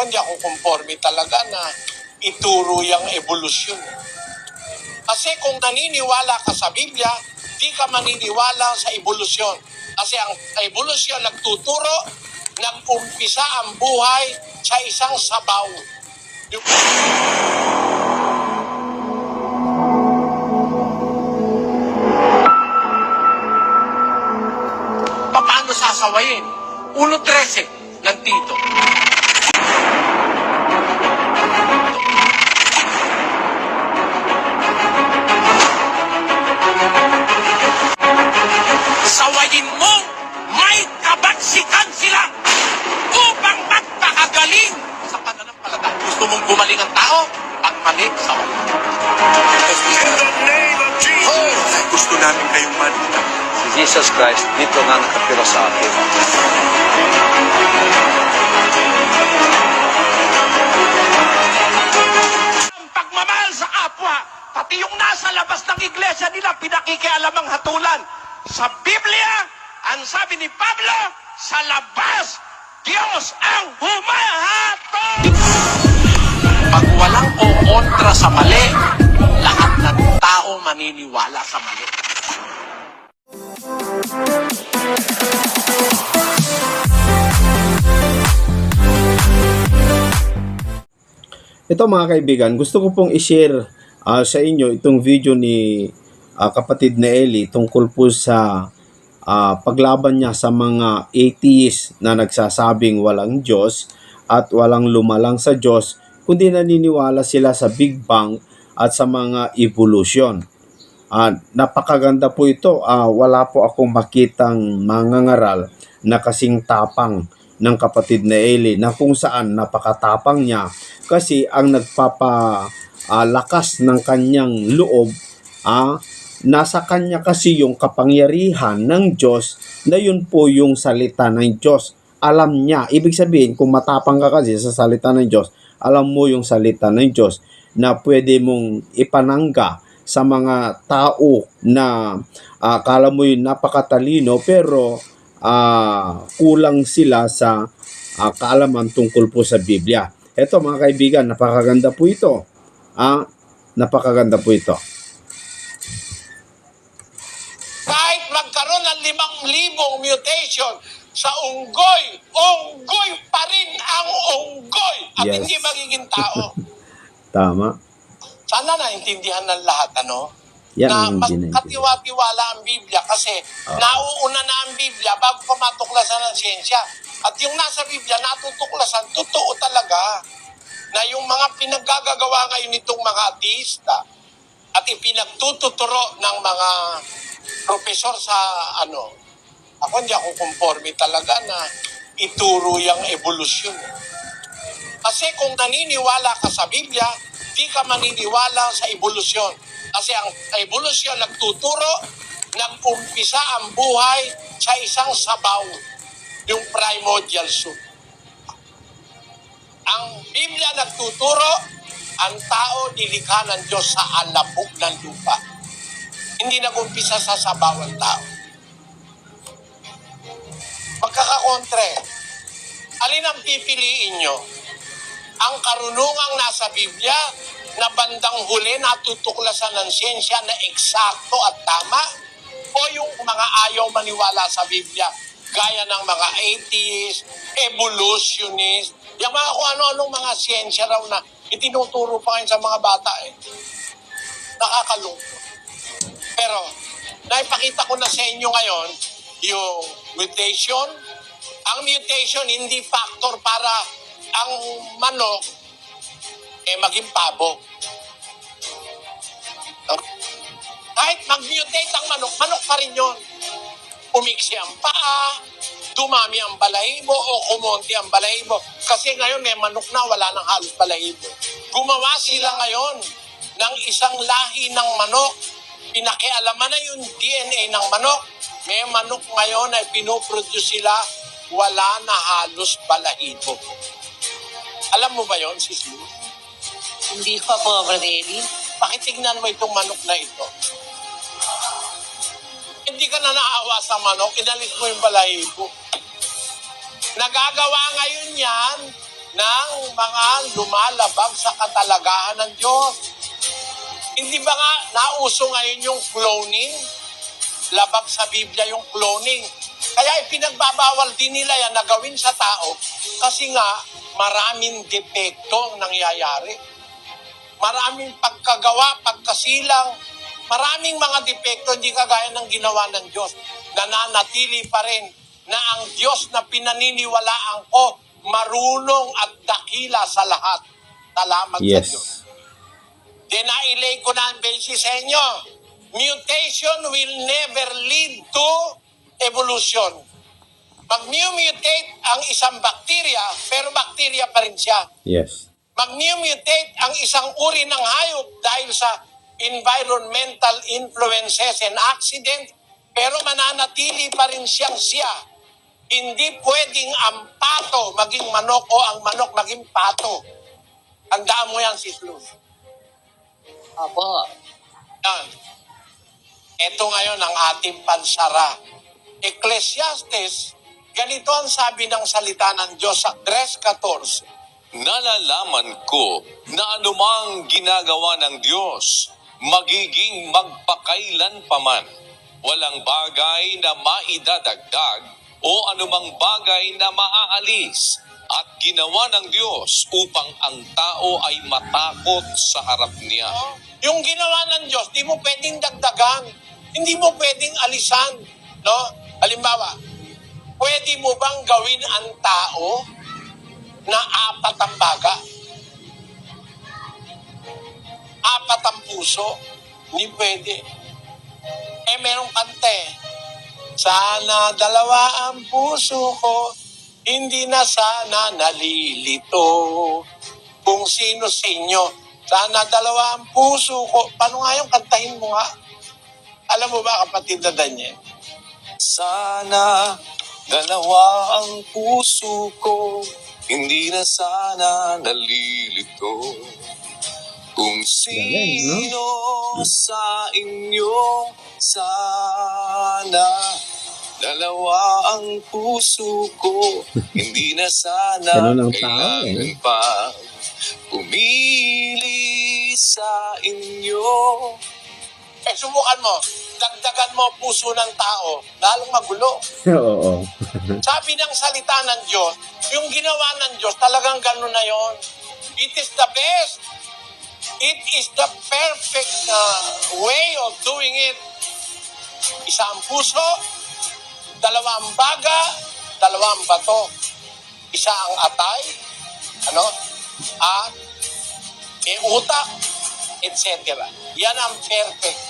Ako hindi ako conforme talaga na ituro yung evolusyon. Kasi kung naniniwala ka sa Biblia, di ka maniniwala sa evolusyon. Kasi ang evolusyon nagtuturo, nag-umpisa ang buhay sa isang sabaw. Yung paano sasawayin? 1.13 ng tito. Jesus. Gusto namin kayong malita. Si Jesus Christ dito nga nakatira sa atin. ang pagmamahal sa kapwa, pati yung nasa labas ng iglesia nila, pinakikialam ang hatulan. Sa Biblia, ang sabi ni Pablo, sa labas, Diyos ang humahatol! Pag walang o kontra sa mali, lahat ng tao maniniwala sa mali. Ito mga kaibigan, gusto ko pong i-share ah, sa inyo itong video ni ah, kapatid na Eli tungkol po sa ah, paglaban niya sa mga atheist na nagsasabing walang Diyos at walang lumalang sa Diyos kundi naniniwala sila sa Big Bang at sa mga evolution. Ah, napakaganda po ito. Ah, wala po akong makitang mangangaral na kasing tapang ng kapatid na Eli na kung saan napakatapang niya kasi ang nagpapa ah, lakas ng kanyang loob ah, nasa kanya kasi yung kapangyarihan ng Diyos na yun po yung salita ng Diyos alam niya ibig sabihin kung matapang ka kasi sa salita ng Diyos alam mo yung salita ng Diyos na pwede mong ipanangga sa mga tao na ah, akala mo yung napakatalino pero ah, kulang sila sa ah, kaalaman tungkol po sa Biblia. Ito mga kaibigan, napakaganda po ito. Ah, napakaganda po ito. kahit magkaroon ng limang libong mutation sa unggoy, unggoy pa rin ang unggoy at Yes. hindi magiging tao. Tama. Sana naintindihan ng lahat, ano? Yan na ang mas hindi naintindihan. katiwa-tiwala ang Biblia kasi Oo. nauuna na ang Biblia bago pa matuklasan ng siyensya. At yung nasa Biblia, natutuklasan, totoo talaga na yung mga pinaggagawa ngayon nitong mga ateista at ipinagtututuro ng mga profesor sa ano, ako hindi ako conforme talaga na ituro yung evolusyon. Kasi kung naniniwala ka sa Biblia, di ka maniniwala sa evolusyon. Kasi ang evolusyon nagtuturo, nag-umpisa ang buhay sa isang sabaw, yung primordial soup. Ang Biblia nagtuturo, ang tao nilikha ng Diyos sa alabok ng lupa. Hindi nag-umpisa sa sabaw ang tao. Magkakakontre. Alin ang pipiliin nyo? Ang karunungang nasa Biblia na bandang huli natutuklasan ng siyensya na eksakto at tama? O yung mga ayaw maniwala sa Biblia gaya ng mga atheist, evolutionist, yung mga kung ano-anong mga siyensya raw na itinuturo pa ngayon sa mga bata eh. Nakakalungkot. Pero, naipakita ko na sa inyo ngayon yung mutation. Ang mutation hindi factor para ang manok eh maging pabo. Kahit mag-mutate ang manok, manok pa rin yun. Umiksi ang paa, dumami ang balahibo o kumonti ang balahibo. Kasi ngayon may manok na, wala nang halos balahibo. Gumawa sila ngayon ng isang lahi ng manok. Pinakialaman na yung DNA ng manok. May manok ngayon ay pinoproduce sila, wala na halos balahibo. Alam mo ba yon sis Lou? Hindi pa po, Brother Eli. Pakitignan mo itong manok na ito. Hindi ka na naawa sa manok, inalis mo yung balahibo. Nagagawa ngayon yan ng mga lumalabag sa katalagahan ng Diyos. Hindi ba nga nauso ngayon yung cloning? Labag sa Biblia yung cloning. Kaya ipinagbabawal din nila yan na gawin sa tao kasi nga maraming depekto ang nangyayari. Maraming pagkagawa, pagkasilang, maraming mga depekto hindi kagaya ng ginawa ng Diyos. Nananatili pa rin na ang Diyos na pinaniniwalaan ko marunong at dakila sa lahat. Salamat sa Diyos. Yes. Dinailay ko na ang basis sa inyo. Mutation will never lead to evolution. Mag-mutate ang isang bakterya, pero bakterya pa rin siya. Yes. Mag-mutate ang isang uri ng hayop dahil sa environmental influences and accident, pero mananatili pa rin siyang siya. Hindi pwedeng ang pato maging manok o ang manok maging pato. Tandaan mo yan, Sis Luz. Opo. Yan. Ito ngayon ang ating pansara. Ecclesiastes, ganito ang sabi ng salita ng Diyos sa 3.14. Nalalaman ko na anumang ginagawa ng Diyos, magiging magpakailan paman. Walang bagay na maidadagdag o anumang bagay na maaalis at ginawa ng Diyos upang ang tao ay matakot sa harap niya. Yung ginawa ng Diyos, di mo pwedeng dagdagan. Hindi mo pwedeng alisan. No? Halimbawa, pwede mo bang gawin ang tao na apat ang baga? Apat ang puso? Hindi pwede. Eh, merong kante. Sana dalawa ang puso ko, hindi na sana nalilito. Kung sino sa inyo, sana dalawa ang puso ko. Paano nga yung kantahin mo nga? Alam mo ba, kapatid na Daniel? Sana dalawa ang puso ko, hindi na sana nalilito. Kung sino sa inyo sana dalawa ang puso ko, hindi na sana Ganun ang tao, eh. kailangan pa pumili sa inyo. Eh, subukan mo. Dagdagan mo puso ng tao, lalong magulo. Oo. Sabi ng salita ng Diyos, yung ginawa ng Diyos, talagang gano'n na yon. It is the best. It is the perfect uh, way of doing it. Isa ang puso, dalawa ang baga, dalawa ang bato. Isa ang atay, ano, at may utak, etc. Yan ang perfect.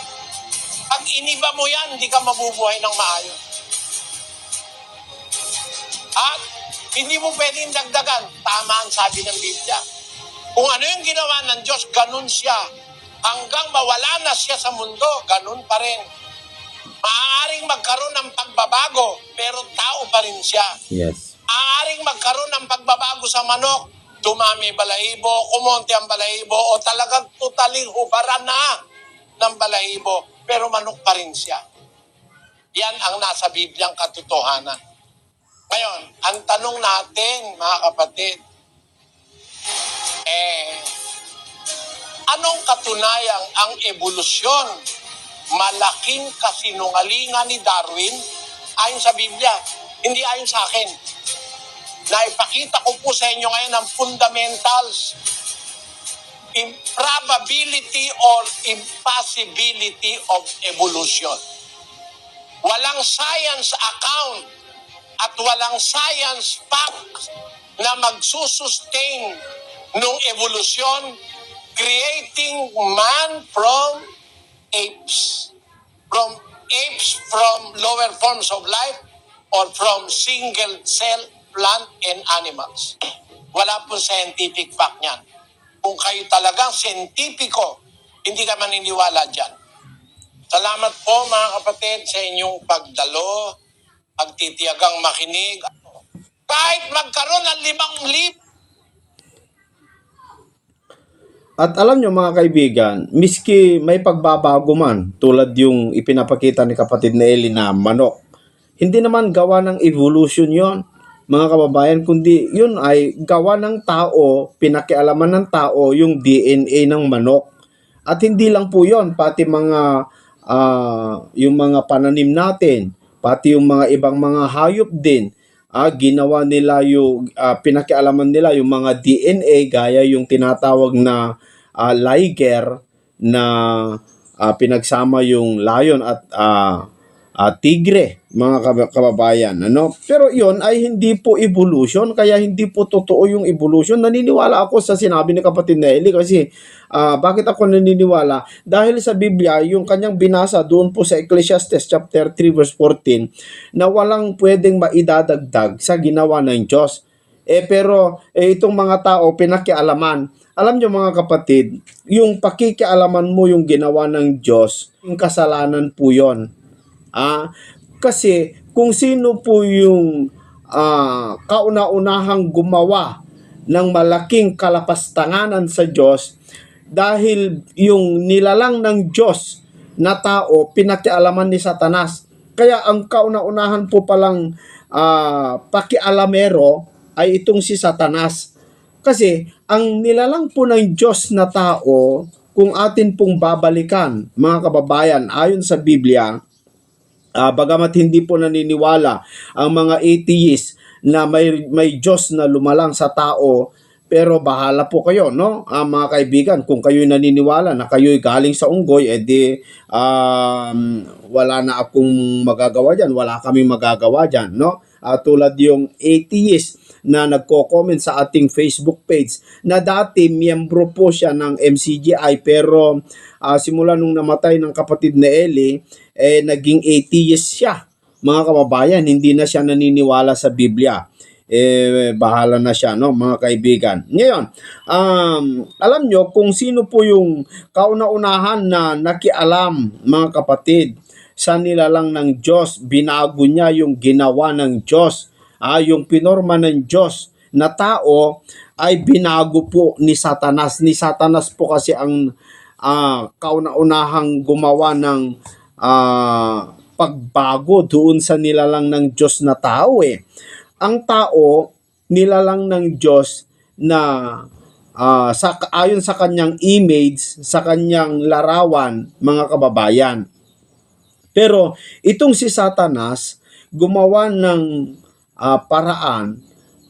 Pag iniba mo yan, hindi ka mabubuhay ng maayos. At hindi mo pwedeng dagdagan. Tama ang sabi ng Biblia. Kung ano yung ginawa ng Diyos, ganun siya. Hanggang mawala na siya sa mundo, ganun pa rin. Maaaring magkaroon ng pagbabago, pero tao pa rin siya. Yes. Maaaring magkaroon ng pagbabago sa manok, dumami balahibo, kumonti ang balahibo, o talagang totally hubara na ng balahibo, pero manok pa rin siya. Yan ang nasa Bibliang katotohanan. Ngayon, ang tanong natin, mga kapatid, eh, anong katunayang ang evolusyon? Malaking kasinungalingan ni Darwin ayon sa Biblia, hindi ayon sa akin. Naipakita ko po sa inyo ngayon ang fundamentals improbability or impossibility of evolution. Walang science account at walang science fact na magsusustain nung evolusyon creating man from apes. From apes from lower forms of life or from single cell plant and animals. Wala pong scientific fact niyan. Kung kayo talagang scientifico, hindi ka maniniwala dyan. Salamat po mga kapatid sa inyong pagdalo, pagtitiyagang makinig. Kahit magkaroon ng limang lip, At alam nyo mga kaibigan, miski may pagbabago man, tulad yung ipinapakita ni kapatid na Eli na manok, hindi naman gawa ng evolution yon mga kababayan, kundi yun ay gawa ng tao, pinakialaman ng tao yung DNA ng manok. At hindi lang po yon pati mga ah, yung mga pananim natin, pati yung mga ibang mga hayop din, ah, ginawa nila yung ah, pinakialaman nila yung mga DNA gaya yung tinatawag na ah, liger na ah, pinagsama yung lion at ah, ah, tigre mga kab- kababayan ano pero yon ay hindi po evolution kaya hindi po totoo yung evolution naniniwala ako sa sinabi ni kapatid Eli kasi ah, bakit ako naniniwala dahil sa Biblia yung kanyang binasa doon po sa Ecclesiastes chapter 3 verse 14 na walang pwedeng maidadagdag sa ginawa ng Diyos eh pero eh, itong mga tao pinakialaman. Alam nyo mga kapatid, yung pakikialaman mo yung ginawa ng Diyos, yung kasalanan po yon. Ah, kasi kung sino po yung ah, kauna-unahang gumawa ng malaking kalapastanganan sa Diyos dahil yung nilalang ng Diyos na tao pinakialaman ni Satanas. Kaya ang kauna-unahan po palang ah, pakialamero ay itong si Satanas. Kasi ang nilalang po ng Diyos na tao, kung atin pong babalikan, mga kababayan, ayon sa Biblia, Ah, bagamat hindi po naniniwala ang mga atheist na may may Diyos na lumalang sa tao, pero bahala po kayo, no? Ah, mga kaibigan, kung kayo'y naniniwala na kayo'y galing sa unggoy, edi um, wala na akong magagawa diyan, wala kaming magagawa diyan, no? Ah, tulad yung atheist na nagko-comment sa ating Facebook page na dati miyembro po siya ng MCGI pero ah, simula nung namatay ng kapatid na Eli eh naging atheist siya. Mga kababayan hindi na siya naniniwala sa Biblia. Eh bahala na siya no mga kaibigan. Ngayon um, alam nyo kung sino po yung kauna-unahan na nakialam mga kapatid sa nilalang ng Diyos binago niya yung ginawa ng Diyos ah, yung pinorma ng Diyos na tao ay binago po ni Satanas. Ni Satanas po kasi ang ah, kauna-unahang gumawa ng ah, pagbago doon sa nilalang ng Diyos na tao eh. Ang tao, nilalang ng Diyos na ah, sa, ayon sa kanyang image, sa kanyang larawan, mga kababayan. Pero itong si Satanas, gumawa ng ah, paraan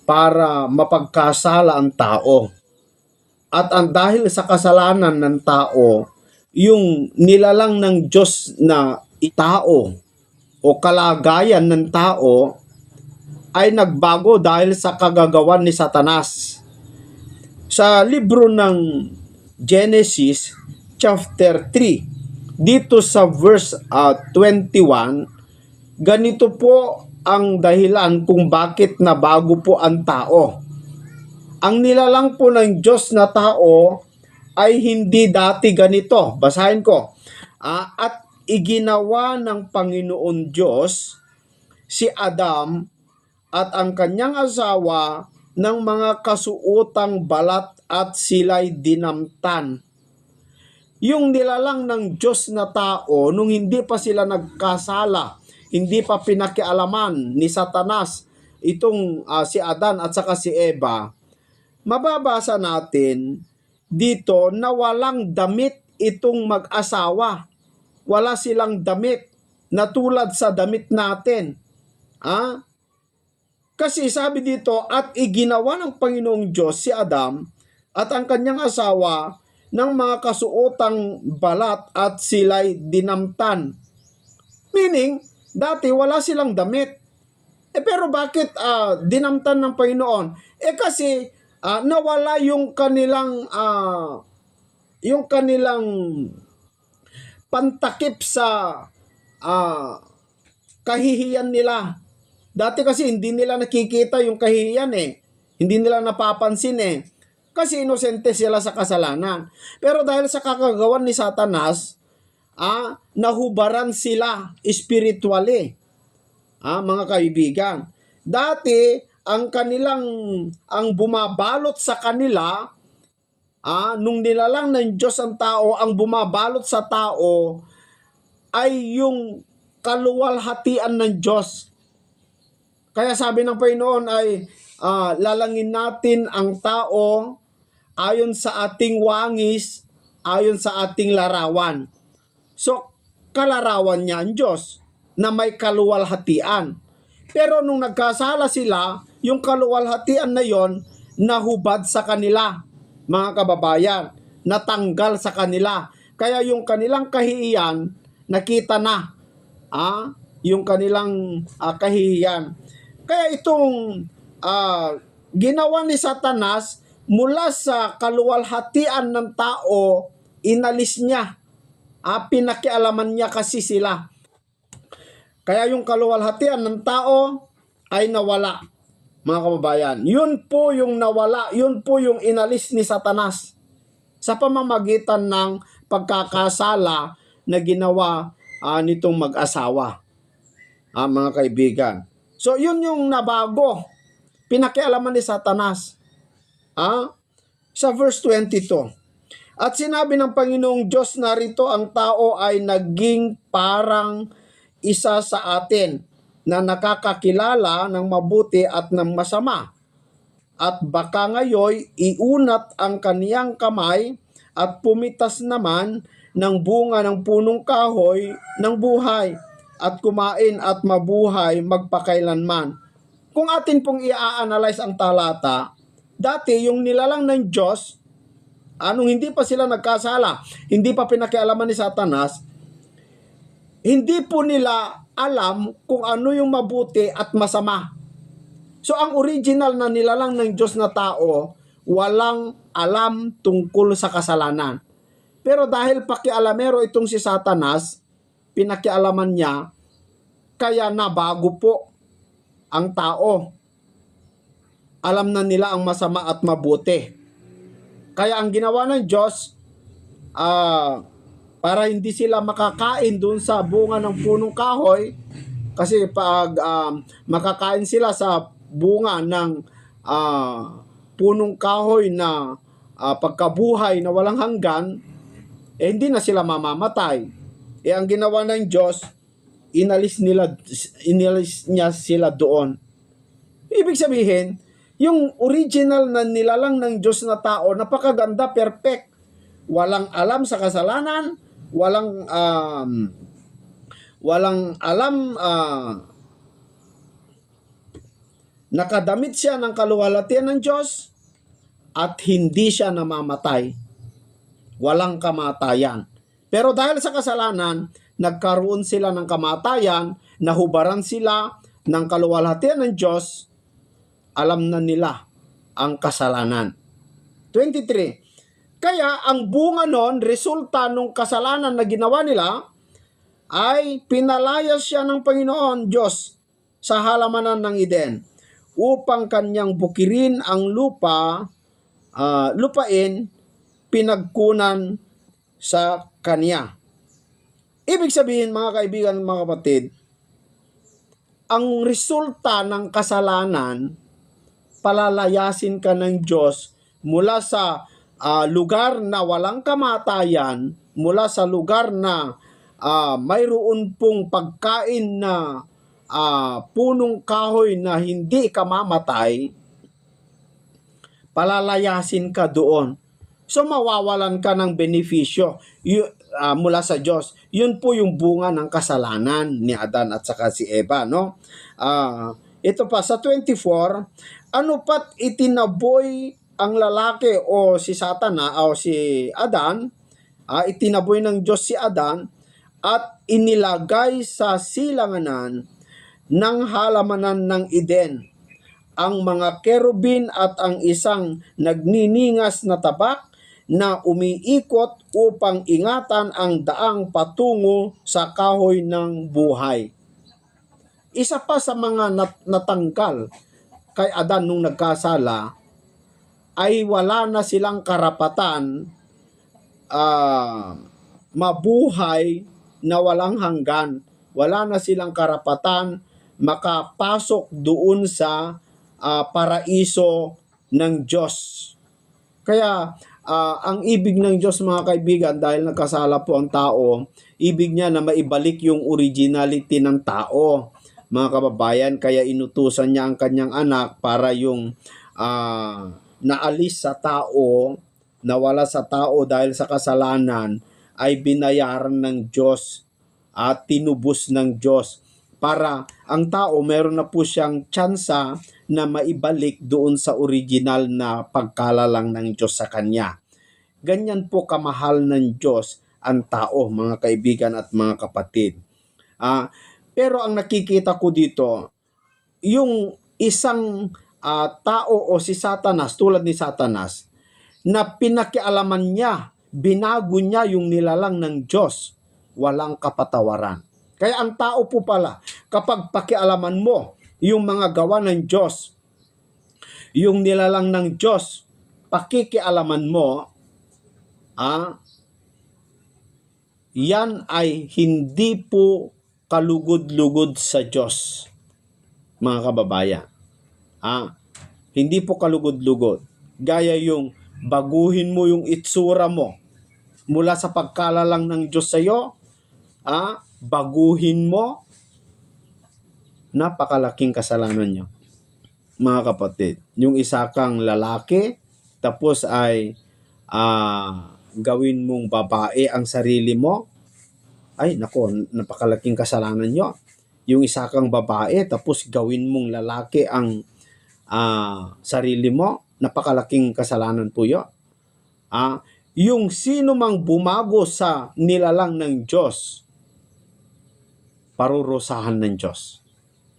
para mapagkasala ang tao. At ang dahil sa kasalanan ng tao, yung nilalang ng Diyos na itao o kalagayan ng tao ay nagbago dahil sa kagagawan ni Satanas. Sa libro ng Genesis chapter 3, dito sa verse ah, 21, ganito po ang dahilan kung bakit nabago po ang tao. Ang nilalang po ng Diyos na tao ay hindi dati ganito. Basahin ko. Ah, at iginawa ng Panginoon Diyos si Adam at ang kanyang asawa ng mga kasuotang balat at sila'y dinamtan. Yung nilalang ng Diyos na tao nung hindi pa sila nagkasala, hindi pa pinakialaman ni Satanas itong ah, si Adan at saka si Eva, mababasa natin dito na walang damit itong mag-asawa. Wala silang damit na tulad sa damit natin. Ah? Kasi sabi dito, at iginawa ng Panginoong Diyos si Adam at ang kanyang asawa ng mga kasuotang balat at sila'y dinamtan. Meaning, dati wala silang damit. Eh pero bakit ah, dinamtan ng Panginoon? Eh kasi ah, nawala yung kanilang ah, yung kanilang pantakip sa ah, kahihiyan nila. Dati kasi hindi nila nakikita yung kahihiyan eh. Hindi nila napapansin eh. Kasi inosente sila sa kasalanan. Pero dahil sa kakagawan ni Satanas, ah, nahubaran sila spiritually. Ah, mga kaibigan. Dati, ang kanilang, ang bumabalot sa kanila, ah, nung nilalang ng Diyos ang tao, ang bumabalot sa tao, ay yung kaluwalhatian ng Diyos. Kaya sabi ng Panginoon ay ah, lalangin natin ang tao ayon sa ating wangis, ayon sa ating larawan. So, kalarawan niya ang Diyos na may kaluwalhatian. Pero nung nagkasala sila, yung kaluwalhatian na yon nahubad sa kanila, mga kababayan, natanggal sa kanila. Kaya yung kanilang kahihiyan, nakita na. Ah, yung kanilang ah, kahihiyan. Kaya itong ah, ginawa ni Satanas mula sa kaluwalhatian ng tao, inalis niya. Ah, pinakialaman niya kasi sila. Kaya yung kaluwalhatian ng tao ay nawala, mga kababayan. Yun po yung nawala, yun po yung inalis ni Satanas sa pamamagitan ng pagkakasala na ginawa ah, nitong mag-asawa, ah, mga kaibigan. So, yun yung nabago. Pinakialaman ni Satanas. Ah, sa verse 22. At sinabi ng Panginoong Diyos narito ang tao ay naging parang isa sa atin na nakakakilala ng mabuti at ng masama. At baka ngayon iunat ang kaniyang kamay at pumitas naman ng bunga ng punong kahoy ng buhay at kumain at mabuhay magpakailanman. Kung atin pong i-analyze ang talata, dati yung nilalang ng Diyos Anong hindi pa sila nagkasala, hindi pa pinakialaman ni Satanas, hindi po nila alam kung ano yung mabuti at masama. So ang original na nilalang ng Diyos na tao, walang alam tungkol sa kasalanan. Pero dahil pakialamero itong si Satanas, pinakialaman niya, kaya nabago po ang tao. Alam na nila ang masama at mabuti. Kaya ang ginawa ng Diyos, ah, para hindi sila makakain doon sa bunga ng punong kahoy, kasi pag um, makakain sila sa bunga ng ah, punong kahoy na ah, pagkabuhay na walang hanggan, eh hindi na sila mamamatay. Eh ang ginawa ng Diyos, inalis nila inalis niya sila doon. Ibig sabihin, yung original na nilalang ng Diyos na tao, napakaganda, perfect. Walang alam sa kasalanan, walang um, walang alam ah, nakadamit siya ng kaluwalhatian ng Diyos at hindi siya namamatay. Walang kamatayan. Pero dahil sa kasalanan, nagkaroon sila ng kamatayan, nahubaran sila ng kaluwalhatian ng Diyos, alam na nila ang kasalanan. 23. Kaya ang bunga nun, resulta ng kasalanan na ginawa nila, ay pinalayas siya ng Panginoon Diyos sa halamanan ng Eden upang kanyang bukirin ang lupa, ah, lupain, pinagkunan sa kanya. Ibig sabihin mga kaibigan, mga kapatid, ang resulta ng kasalanan palalayasin ka ng Diyos mula sa ah, lugar na walang kamatayan, mula sa lugar na ah, mayroon pong pagkain na ah, punong kahoy na hindi ka mamatay, palalayasin ka doon. So mawawalan ka ng benepisyo yu, ah, mula sa Diyos. Yun po yung bunga ng kasalanan ni Adan at saka si Eva, no? Ah, ito pa sa 24, ano pat itinaboy ang lalaki o si Satana o si Adan, ah, itinaboy ng Diyos si Adan at inilagay sa silanganan ng halamanan ng Eden ang mga kerubin at ang isang nagniningas na tabak na umiikot upang ingatan ang daang patungo sa kahoy ng buhay. Isa pa sa mga nat- natanggal kay Adan nung nagkasala ay wala na silang karapatan ah, mabuhay na walang hanggan. Wala na silang karapatan makapasok doon sa ah, paraiso ng Diyos. Kaya ah, ang ibig ng Diyos mga kaibigan dahil nagkasala po ang tao, ibig niya na maibalik yung originality ng tao. Mga kababayan, kaya inutusan niya ang kanyang anak para yung ah, naalis sa tao, nawala sa tao dahil sa kasalanan, ay binayaran ng Diyos at tinubos ng Diyos para ang tao meron na po siyang tsansa na maibalik doon sa original na pagkalalang ng Diyos sa kanya. Ganyan po kamahal ng Diyos ang tao, mga kaibigan at mga kapatid. Ah, pero ang nakikita ko dito, yung isang ah, tao o si Satanas, tulad ni Satanas, na pinakialaman niya, binago niya yung nilalang ng Diyos, walang kapatawaran. Kaya ang tao po pala, kapag pakialaman mo yung mga gawa ng Diyos, yung nilalang ng Diyos, pakikialaman mo, ah, yan ay hindi po kalugod-lugod sa Diyos, mga kababayan. Ah, hindi po kalugod-lugod. Gaya yung baguhin mo yung itsura mo mula sa pagkalalang ng Diyos sa iyo, ah, baguhin mo, napakalaking kasalanan niyo. Mga kapatid, yung isa kang lalaki, tapos ay ah, gawin mong babae ang sarili mo, ay nako, napakalaking kasalanan nyo. Yung isa kang babae, tapos gawin mong lalaki ang ah, sarili mo, napakalaking kasalanan po yun. Ah, yung sino mang bumago sa nilalang ng Diyos, parurusahan ng Diyos,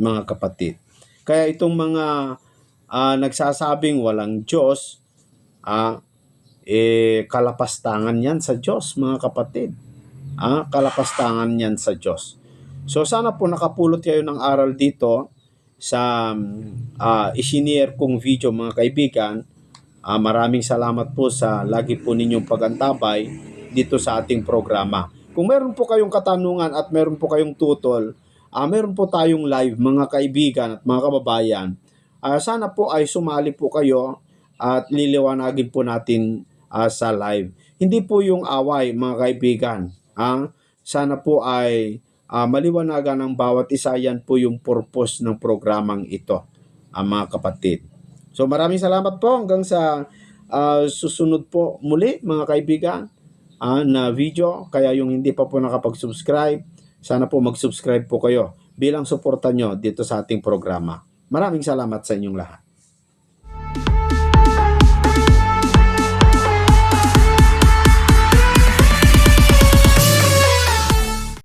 mga kapatid. Kaya itong mga ah, nagsasabing walang Diyos, ah, eh, kalapastangan yan sa Diyos, mga kapatid. Ah, kalapastangan yan sa Diyos. So sana po nakapulot kayo ng aral dito sa uh, isinare kong video mga kaibigan. Ah, maraming salamat po sa lagi po ninyong pagantabay dito sa ating programa. Kung meron po kayong katanungan at meron po kayong tutol, ah, meron po tayong live mga kaibigan at mga kababayan. Ah, sana po ay sumali po kayo at liliwanagin po natin ah, sa live. Hindi po yung away mga kaibigan. Ah, sana po ay ah, maliwanagan ng bawat isa yan po yung purpose ng programang ito, ah, mga kapatid. So maraming salamat po hanggang sa ah, susunod po muli mga kaibigan ah, na video. Kaya yung hindi pa po nakapag-subscribe, sana po mag-subscribe po kayo bilang suporta nyo dito sa ating programa. Maraming salamat sa inyong lahat.